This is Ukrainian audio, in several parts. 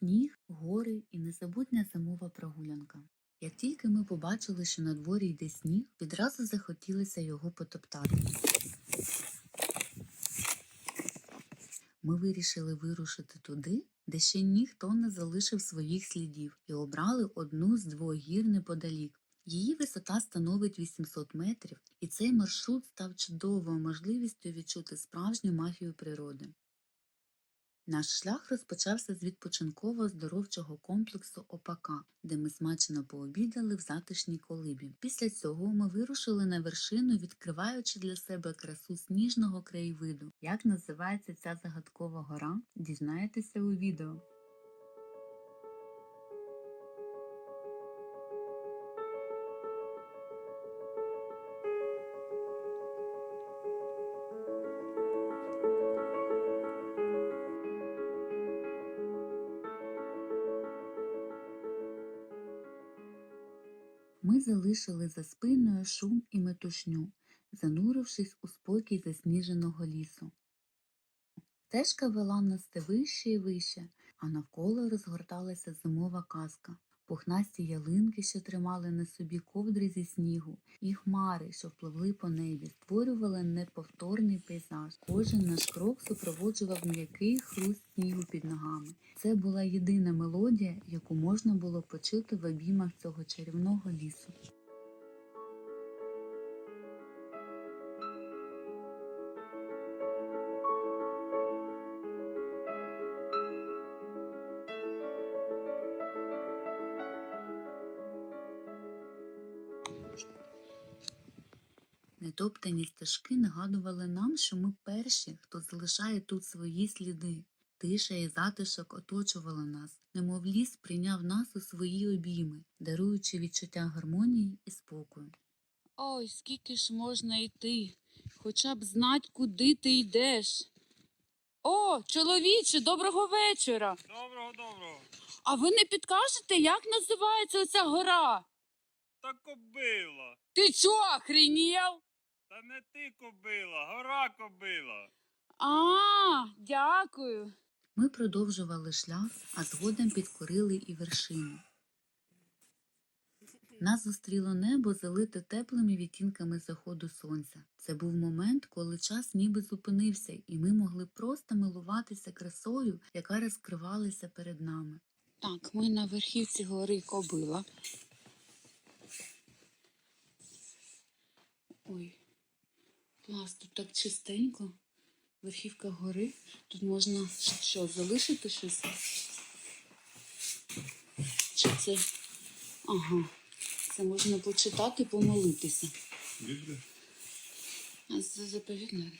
сніг, гори і незабутня зимова прогулянка. Як тільки ми побачили, що на дворі йде сніг, відразу захотілося його потоптати. Ми вирішили вирушити туди, де ще ніхто не залишив своїх слідів, і обрали одну з двох гір неподалік. Її висота становить 800 метрів, і цей маршрут став чудовою можливістю відчути справжню магію природи. Наш шлях розпочався з відпочинково-здоровчого комплексу Опака, де ми смачно пообідали в затишній колибі. Після цього ми вирушили на вершину, відкриваючи для себе красу сніжного краєвиду. Як називається ця загадкова гора? Дізнаєтеся у відео. Залишили за спиною шум і метушню, занурившись у спокій засніженого лісу. Стежка вела нас все вище і вище, а навколо розгорталася зимова казка. Пухнасті ялинки, що тримали на собі ковдри зі снігу, і хмари, що впливли по небі, створювали неповторний пейзаж. Кожен наш крок супроводжував м'який хруст снігу під ногами. Це була єдина мелодія, яку можна було почути в обіймах цього чарівного лісу. Нетоптані стежки нагадували нам, що ми перші, хто залишає тут свої сліди. Тиша і затишок оточували нас, немов ліс прийняв нас у свої обійми, даруючи відчуття гармонії і спокою. Ой, скільки ж можна йти, хоча б знать, куди ти йдеш. О, чоловіче, доброго вечора. Доброго, доброго. А ви не підкажете, як називається оця гора? Та кобила. Ти чо, охренів? Та не ти кобила, гора кобила. А, дякую. Ми продовжували шлях, а згодом підкорили і вершину. Нас зустріло небо, залите теплими відтінками заходу сонця. Це був момент, коли час ніби зупинився, і ми могли просто милуватися красою, яка розкривалася перед нами. Так, ми на верхівці гори Кобила. Ой, клас, тут так чистенько. Верхівка гори. Тут можна що, залишити щось? Чи це? Ага. Це можна почитати, помолитися. А це заповідне.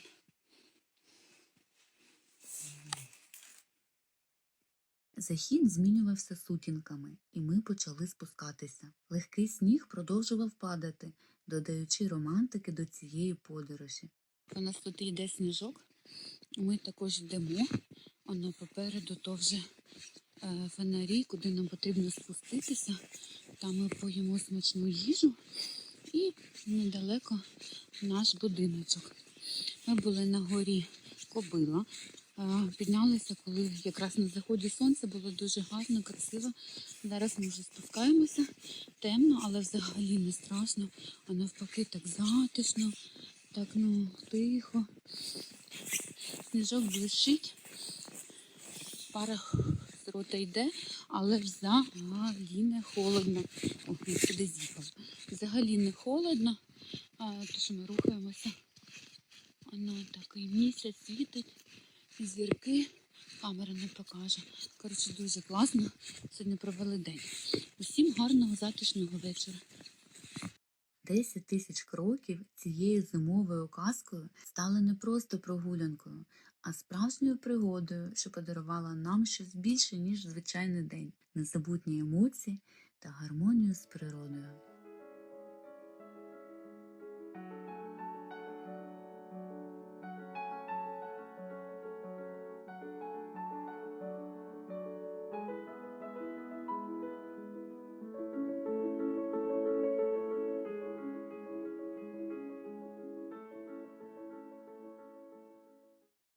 Захід змінювався сутінками, і ми почали спускатися. Легкий сніг продовжував падати, додаючи романтики до цієї подорожі. У нас тут йде сніжок. Ми також йдемо. Воно попереду то вже е, фонарі, куди нам потрібно спуститися. Там ми поїмо смачну їжу і недалеко наш будиночок. Ми були на горі Кобила. Піднялися, коли якраз на заході сонця було дуже гарно, красиво. Зараз ми вже спускаємося. Темно, але взагалі не страшно. А навпаки, так затишно, так ну тихо. Сніжок блищить, пара рота йде, але взагалі не холодно. Ох, він сюди з'їхав. Взагалі не холодно, а, тож ми рухаємося. Воно такий місяць світить, зірки. Камера не покаже. Коротше, дуже класно. Сьогодні провели день. Усім гарного затишного вечора. 10 тисяч кроків цією зимовою казкою стали не просто прогулянкою, а справжньою пригодою, що подарувала нам щось більше, ніж звичайний день, незабутні емоції та гармонію з природою.